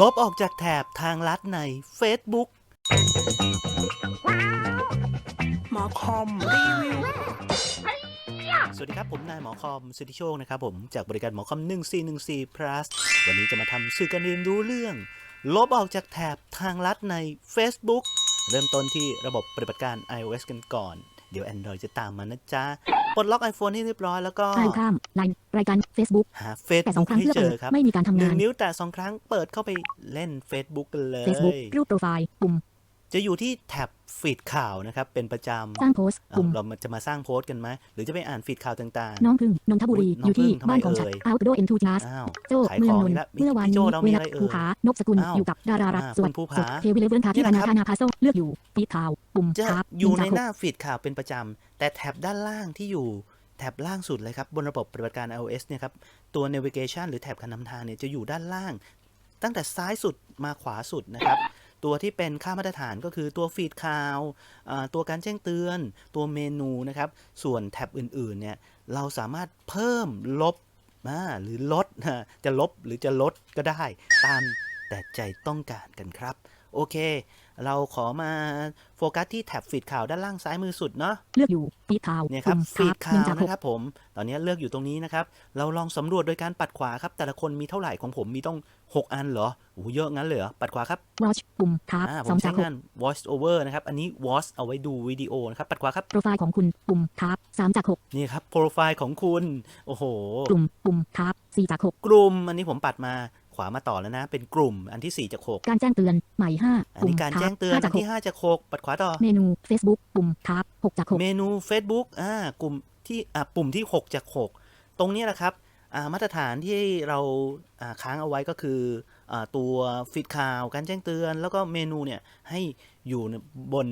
ลบออกจากแถบทางลัดใน Facebook หมอคอมรีวิว สวัสดีครับผมนายหมอคอมสิทธิโชคนะครับผมจากบริการหมอคอม 1414 plus วันนี้จะมาทำสื่อการเรียนรู้เรื่อง ลบออกจากแถบทางลัดใน Facebook เริ่มต้นที่ระบบปฏิบัติการ iOS กันก่อน เดี๋ยว Android จะตามมานะจ๊ะ ปลดล็อก iPhone ให้เรียบร้อยแล้วก็ใต้ข้ามไลน์รายการ Facebook หาแต่สอง Facebook ครั้งให้เพื่อเจเปิอดครับไม่มีการทำหนึ่งางน นิ้วแต่สองครั้งเปิดเข้าไปเล่น Facebook กันเลย Facebook รูปโปรไฟล์ปุ่ม จะอยู่ที่แท็บฟีดข่าวนะครับ เป็นประจำสร้างโพสต์อะปุ่มเราจะมาสร้างโพสต์กันไหมหรือจะไปอ่านฟีดข่าวต่างน้องพึ่งนนทบุรีอุ๊ยน้องอยู่ที่พึ่งทำไมบ้านของฉันเอ่ย Outdoor Enthusiast ๆอ้าวโจ้ขายเมืองของนอีนกแล้วท์เมื่อวานพี่โจ้นี้เรามีเวอะลาไรเอ่ยภูผานกสกุลอ้าวอยู่กับดารารักอ่าสดคุณภูผาสดเทวิเลเวนคาที่นี่ราแหละนาครับคานาคาโซเลือกอยู่ฟีดข่าวปุ่มจะครับอยู่ในหนึ่งหจากน้าฟีดข่าวเป็นประจำแต่แท็บด้านล่างที่อยู่แท็บล่างสุดเลยครับบนระบบปฏิบัติการ iOS เนี่ยครับตัว navigation หรือแท็บการนำทางเนี่ยจะอยู่ด้านล่าง ตั้งแต่ซ้ายสุดมาขวาสุดนะครับ ตัวที่เป็นค่ามาตรฐานก็คือตัวฟีดข่าวตัวการแจ้งเตือน ตัวเมนูนะครับ ส่วนแท็บอื่นๆเนี่ยเราสามารถเพิ่มลบอ่าหรือลดจะลบหรือจะลดก็ได้ตามแต่ใจต้องการกันครับ โอเค เราขอมาโฟกัสที่แท็บฟีดข่าวด้านล่างซ้ายมือสุดเนาะเลือกอยู่ฟีดข่าวเนี่ยครับปุ่มฟีดหนึ่ข่างวจากหกนะครับผม ตอนนี้เลือกอยู่ตรงนี้นะครับ เราลองสำรวจโดยการปัดขวาครับ แต่ละคนมีเท่าไหร่ของผมมีต้อง 6 อันเหรอโอ้โหเยอะงั้นเลยเหรอปัดขวาครับ watch ปุ่มครับอ่าผสอมงใช้จากหกงาน voice over นะครับ อันนี้ watch เอาไว้ดูวิดีโอนะครับปัดขวาครับโปรไฟล์ของคุณปุ่มครับสามจากหกนี่ครับโปรไฟล์ของคุณโอ้โหกลุ่มปุ่มครับสี่จากหกกลุ่มอันนี้ผมปัดมา ขวามาต่อแล้วนะ เป็นกลุ่มอันที่ 4 จาก 6 การแจ้งเตือนใหม่ห้าอันปุ่มนี้การคแจ้รับงเตือนห้าอัจากนหกที่ 5 จาก 6 ปัดขวาต่อ เมนู Facebook ปุ่มครับหกจากหกเมนู Facebook อ่ากลุ่มที่อ่าปุ่มที่ 6 จาก 6 ตรงนี้แหละครับอ่ามาตรฐานที่เราอ่าค้างเอาไว้ก็คืออาตัวฟีดข่าว การแจ้งเตือน แล้วก็เมนูเนี่ยให้อยู่บน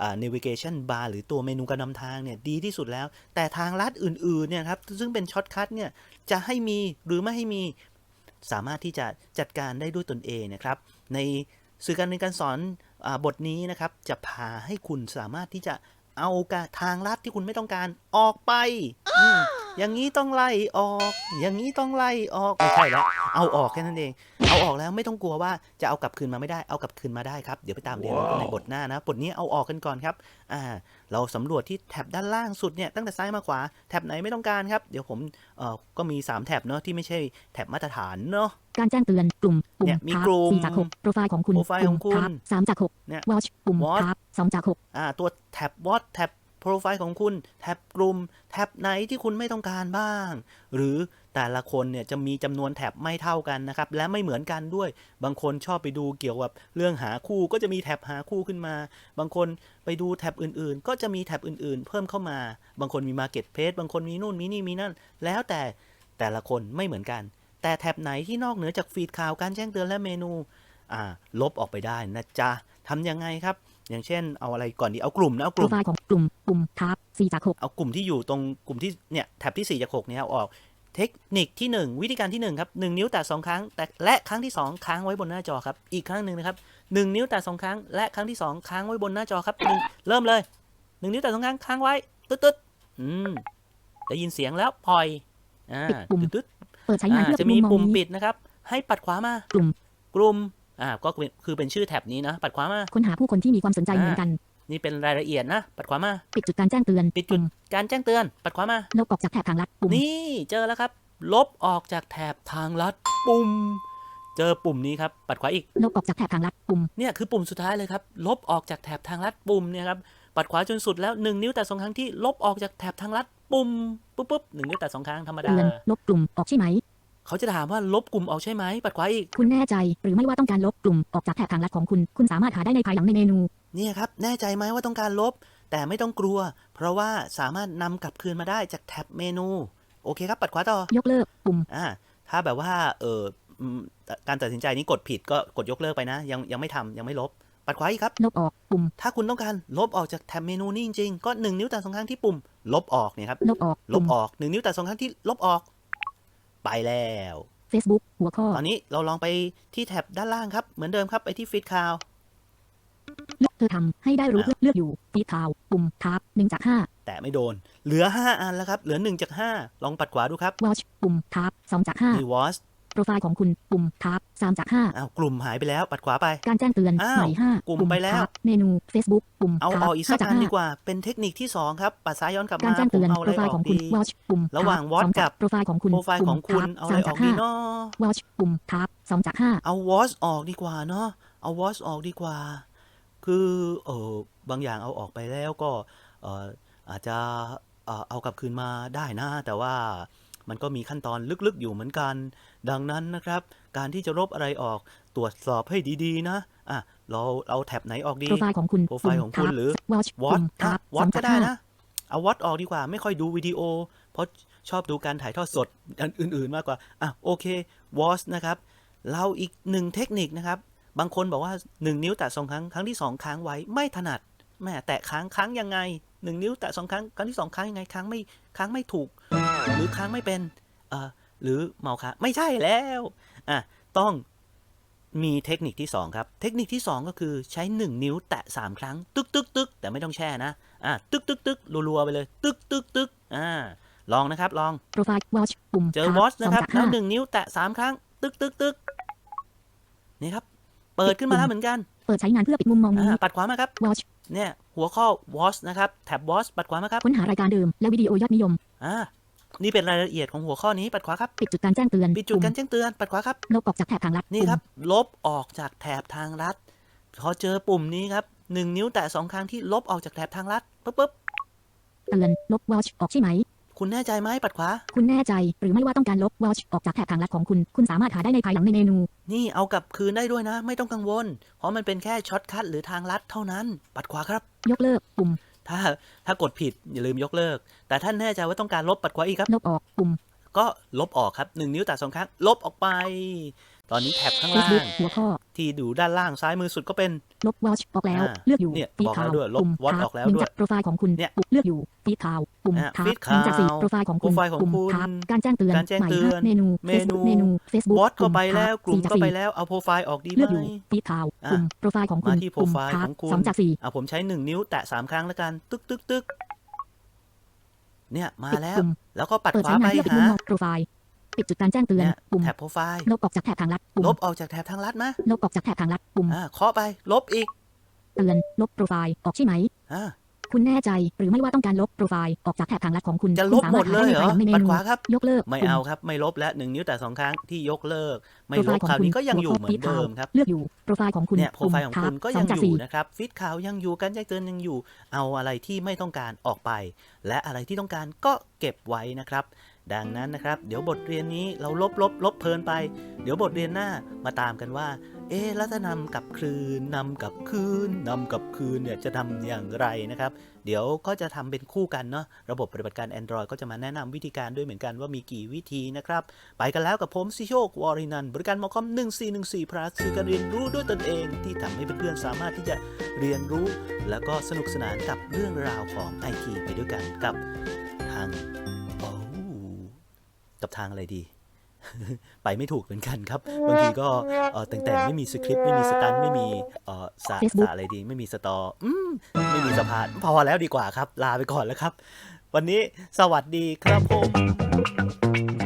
อ่า navigation bar หรือตัวเมนูการนำทางเนี่ยดีที่สุดแล้ว แต่ทางลัดอื่นๆเนี่ยครับซึ่งเป็นช็อตคัทเนี่ยจะให้มีหรือไม่ให้มี สามารถที่จะจัดการได้ด้วยตนเองนะครับ ในสื่อการเรียนการสอนอบทนี้นะครับ จะพาให้คุณสามารถที่จะเอากะทางลัดที่คุณไม่ต้องการออกไป อืมอย่างนี้ต้องไล่ออก อย่างนี้ต้องไล่ออกไม่ใช่แล้วเอาออกแค่นั้นเอง เอาออกแล้วไม่ต้องกลัวว่าจะเอากลับคืนมาไม่ได้ เอากลับคืนมาได้ครับ เดี๋ยวไปตามเรียนรู้กันในบทหน้านะ บทนี้เอาออกกันก่อนครับ อ่า เราสำรวจที่แท็บด้านล่างสุดเนี่ยตั้งแต่ซ้ายมาขวา แท็บไหนไม่ต้องการครับ เดี๋ยวผมเอ่อก็มีสามแท็บเนาะที่ไม่ใช่แท็บมาตรฐานเนาะ การแจ้งเตือนกลุ่มปุ่เนี่มยมีครับกลุ่มสี่จากหกโปรไฟล์ของคุณโปรไฟล์ของคุณปุ่มรับสามจากหกเนี่ย watch ปุ่ม Watch ครับสองจากหกอ่า ตัวแท็บวอตแท็บ โปรไฟล์ของคุณ แท็บกลุ่ม แท็บไหนที่คุณไม่ต้องการบ้าง หรือแต่ละคนเนี่ยจะมีจำนวนแท็บไม่เท่ากันนะครับ และไม่เหมือนกันด้วย บางคนชอบไปดูเกี่ยวกับเรื่องหาคู่ก็จะมีแท็บหาคู่ขึ้นมา บางคนไปดูแท็บอื่นๆ ก็จะมีแท็บอื่นๆ เพิ่มเข้ามา บางคนมี Market p a c e บางคนมีนู่นมีนี่มีนั่น แล้วแต่แต่ละคนไม่เหมือนกัน แต่แท็บไหนที่นอกเหนือจากฟีดข่าวการแจ้งเตือนและเมนูอ่าลบออกไปได้นะจ๊ะทำยังไงครับ อย่างเช่น เอาอะไรก่อนดีเอากลุ่มนะเอากโปรลุ่มไฟล์ของกลุ่มปุ่มครับสี่จากหกเอากลุ่มที่อยู่ตรงกลุ่มที่เนี่ยแท็บที่4จาก6เนี่ยเอาออกเทคนิคที่ 1 วิธีการที่ 1 ครับ 1 นิ้วแตะ2ครั้งแต่และครั้งที่ 2 ค้างไว้บนหน้าจอครับ อีกครั้งหนึ่งนะครับ1นิ้วแตะ2ครั้ง และครั้งที่ 2 ค้างไว้บนหน้าจอครับหนึ่งเริ่มเลย 1 นิ้วแตะ2ครั้งค้างไว้ตึ๊ดตึ๊ดอืมได้ยินเสียงแล้วปล่อยอ่าตึ๊ดตึ๊ดเปิดใช้งานอ่าเลือกจะมีมุมมองปุ่มนี้ปิดนะครับ ให้ปัดขวามา กลุ่มกลุ่ม อ่าก็เป็นคือเป็นชื่อแท็บนี้นะ ปัดขวามาค้นหาผู้คนที่มีความสนใจอ่าเหมือนกัน นี่เป็นรายละเอียดนะ ปัดขวามา ปิดจุดการแจ้งเตือน ปิดจุดปุ่มการแจ้งเตือน ปัดขวามา ลบออกจากแถบทางลัด ปุ่ม นี่เจอแล้วครับ ลบออกจากแถบทางลัด ปุ่ม เจอปุ่มนี้ครับ ปัดขวาอีก ลบออกจากแถบทางลัด ปุ่ม เนี่ยคือปุ่มสุดท้ายเลยครับ ลบออกจากแถบทางลัด ปุ่มเนี่ยครับ ปัดขวาจนสุดแล้วหนึ่งนิ้วแต่สองครั้งที่ลบออกจากแถบทางลัด ปุ่ม ปุ๊บปุ๊บหนึ่งนิ้วแต่สองครั้งธรรมดาเตือนลบกลุ่ม ออกใช่ไหม เขาจะถามว่าลบกลุ่มออกใช่ไหมปัดขวาอีก คุณแน่ใจหรือไม่ว่าต้องการลบกลุ่มออกจากแถบทางลัดของคุณ คุณสามารถหาได้ในภายหลังในเมนู เนี่ยครับ แน่ใจไหมว่าต้องการลบ แต่ไม่ต้องกลัว เพราะว่าสามารถนำกลับคืนมาได้จากแท็บเมนู โอเคครับปัดขวาต่อยกเลิกปุ่มอ่าถ้าแบบว่าเอออืมการตัดสินใจนี้กดผิดก็กดยกเลิกไปนะ ยังยังไม่ทำยังไม่ลบ ปัดขวาอีกครับ ลบออกปุ่ม ถ้าคุณต้องการลบออกจากแท็บเมนูนี่จริงๆ ก็หนึ่งนิ้วแต่สองครั้งที่ปุ่ม ลบออกเนี่ยครับ ลบออก ลบออกหนึ่งนิ้วแต่สองครั้งที่ลบออก ไปแล้ว Facebook หัวข้อ ตอนนี้เราลองไปที่แท็บด้านล่างครับ เหมือนเดิมครับไปที่ฟีดข่าวเลือกเธอทำให้ได้รู้อ้าวเลือกอยู่ฟีดข่าวปุ่มครับหนึ่งจากห้าแต่ไม่โดน เหลือ 5 อันแล้วครับ เหลือ 1 จาก 5 ลองปัดขวาดูครับ watch ปุ่มครับสองจากห้านี่ watch โปรไฟล์ของคุณปุ่มทับ3จากอ้าวกลุ่มหายไปแล้ว ปัดขวาไป5การแจ้งเตือนอ้าวใหม่5กลุ่มไปแล้วทับเมนู Facebook ปุ่มเอาทัออกอีกสัก5จากอันดี5กว่า เป็นเทคนิคที่สองครับ ปัดซ้ายย้อนกลับการมาแจ้งผเตืมอนเอาอะไรโปรไฟอล์อขกองคุณดี watch ปุ่มระหว่างทั watch สองจกับโปรไฟล์ของคุณโปรไฟล์ของคุณปุ่มเอาอะไรทัอบอกดี3เนาะ watch ปุ่มทับ2จาก5เอา watch ออกดีกว่าเนาะเอา watch ออกดีกว่า คือเออบางอย่างเอาออกไปแล้วก็เอออาจจะเอ่อเอากลับคืนมาได้นะแต่ว่า มันก็มีขั้นตอนลึกๆอยู่เหมือนกัน ดังนั้นนะครับ การที่จะลบอะไรออกตรวจสอบให้ดีๆ นะอะเราเอาแท็บไหนออกดีโปรไฟล์ของคุณโปรไฟล์ของคุณหรือ watch วอปุ่ตมทับวอต2ก็จากได้5นะ เอาวอตออกดีกว่าไม่ค่อยดูวิดีโอ เพราะชอบดูการถ่ายทอดสดอันอื่น ๆ มากกว่าอะโอเควอ c นะครับเราอีกหนึ่งเทคนิคนะครับ บางคนบอกว่า 1 นิ้วแตะสองครั้ง ครั้งที่ 2 ค้างไว้ไม่ถนัด แม่แตะค้างค้างยังไง1นิ้วแตะสองครั้งครั้งที่2ค้างยังไงค้างไม่ค้างไม่ถูก หรือค้างไม่เป็นเอ่อหรือเมาค้างไม่ใช่แล้วอะต้องมีเทคนิคที่ 2 ครับ เทคนิคที่ 2 ก็คือใช้ 1 นิ้วแตะ 3 ครั้ง ตึกตึกตึกแต่ไม่ต้องแช่นะอะตึกตึกตึกรัวๆไปเลย ตึกตึกตึกอ่าลองนะครับลองโปรไฟล์ watch ปุ่มเจอทับ watch นะครับ2จากแล้ว5หนึ่งนิ้วแตะ 3 ครั้ง ตึกตึกตึกนี่ครับ เปิดขึ้นมาแล้วเหมือนกัน เปิดใช้งานเพื่อปิดมุมมองนี้อ่าปัดขวามาครับ watch เนี่ยหัวข้อ watch นะครับแท็บ watch ปัดขวามาครับ ค้นหารายการเดิมและวิดีโอยอดนิยม อ่า นี่เป็นรายละเอียดของหัวข้อนี้ปัดขวาครับ ปิดจุดการแจ้งเตือนปิดจุดปุ่มการแจ้งเตือนปัดขวาครับ ลบออกจากแถบทางลัดนี่ปุ่มครับ ลบออกจากแถบทางลัด พอเจอปุ่มนี้ครับหนึ่งนิ้วแตะสองครั้งที่ลบออกจากแถบทางลัดปุ๊บปุ๊บเตือน ลบ watch ออกใช่ไหม คุณแน่ใจไหมปัดขวา คุณแน่ใจหรือไม่ว่าต้องการลบ watch ออกจากแถบทางลัดของคุณ คุณสามารถหาได้ในภายหลังในเมนู นี่เอากลับคืนได้ด้วยนะ ไม่ต้องกังวล เพราะมันเป็นแค่ช็อตคัทหรือทางลัดเท่านั้น ปัดขวาครับ ยกเลิกปุ่ม ถ้าถ้ากดผิดอย่าลืมยกเลิก แต่ท่านแน่ใจว่าต้องการลบปัดขวาอีกครับ ลบออกปุ่ม ก็ลบออกครับหนึ่งนิ้วแตะสองครั้งลบออกไป ตอนนี้แท็บข้างล่าง Facebook หัวข้อที่ดูด้านล่างซ้ายมือสุดก็เป็นลบ watch ออกแล้วอ่าเลือกอยู่เนี่ยฟีดบอกข่าแล้ววด้วยลบปุ่ม watch ทัออกแล้วหนึ่งด้วยจากโปรไฟล์ของคุณเนี่ยปุ่มเลือกอยู่ฟีดข่าวปุ่มอ่าทับฟีดหนึ่งจากสี่ข่าวโปรไฟล์ของคุณโปรไฟล์ของปุ่มคุณทับการแจ้งเตือนการแจ้งใหม่เตือนห้าเมนูเมนู Facebook เมนู Facebook วอตเข้าไปปุ่มแล้วทับกลุ่มสี่จากเข้าไปสี่แล้วเอาโปรไฟล์ออกดีไหเลืมอกอยู่ฟีดข่าวอะปุ่มโปรไฟล์ของคุณมาที่โปรปุ่มไฟล์ทัขบองคุณสองจากสี่อะผมใช้หนึ่งนิ้วแตะสามครั้งแล้วกันตึกตึกตึกเนี่ยมาแล้วปุ่มแล้วก็ปัดเปิดขวาใช้ไปงานเพื่อปิดหามุมมองโปรไฟล์ ปิดจุดการแจ้งเตือนเนี่ยปุ่มแท็บโปรไฟล์ ลบออกจากแถบทางลัด ปุ่ม ลบออกจากแถบทางลัดมะลบออกจากแถบทางลัด ปุ่ม อ่าเคาะไป ลบอีก เตือน ลบโปรไฟล์ ออกใช่ไหม อ่า คุณแน่ใจหรือไม่ว่าต้องการลบโปรไฟล์ ออกจากแถบทางลัดของคุณ จะลบคุณสาหมมารดถเลหายได้เหรอในภายหลังในเมปัดนูขวาครับ ยกเลิก ไม่ปุ่เอาครับ ไม่ลบแล้วหนึ่งนิ้วแต่สองครั้งที่ยกเลิก ไม่โปรลไฟบล์ของคราวคุณนี้ก็ยังอยู่หัวเหข้มือนเดิมครับ เลือกอยู่ โปรไฟล์ของคุณเนี่ย โปรไฟล์ของปุ่มคุณก็ทับยังสจากอยู่สี่นะครับ ฟีดข่าวยังอยู่ การแจ้งเตือนยังอยู่ เอาอะไรที่ไม่ต้องการออกไป และอะไรที่ต้องการก็เก็บไว้นะครับ ดังนั้นนะครับ เดี๋ยวบทเรียนนี้เราลบลบลบเพลินไป เดี๋ยวบทเรียนหน้ามาตามกันว่า เอ๊ะแล้วจะนำกับคืนนำกับคืนนำกับคืนเนี่ยจะทำอย่างไรนะครับ เดี๋ยวก็จะทำเป็นคู่กันเนาะระบบปฏิบัติการ Android ก็จะมาแนะนำวิธีการด้วยเหมือนกันว่ามีกี่วิธีนะครับ ไปกันแล้วกับผมซิโชควอรินัน บริการมอคอม 1414 plus คือการเรียนรู้ด้วยตนเองที่ทำให้เพื่อนๆสามารถที่จะเรียนรู้ แล้วก็สนุกสนานกับเรื่องราวของไอทีไปด้วยกันกับทาง กับทางอะไรดี ไปไม่ถูกเหมือนกันครับ บางทีก็เอ่อแต่งๆไม่มีสคริปต์ไม่มีสตันท์ไม่มีเอ่อสา Facebook สาอะไรดี ไม่มีสตออืมไม่มีสะพานพอแล้วดีกว่าครับ ลาไปก่อนแล้วครับ วันนี้สวัสดีครับผม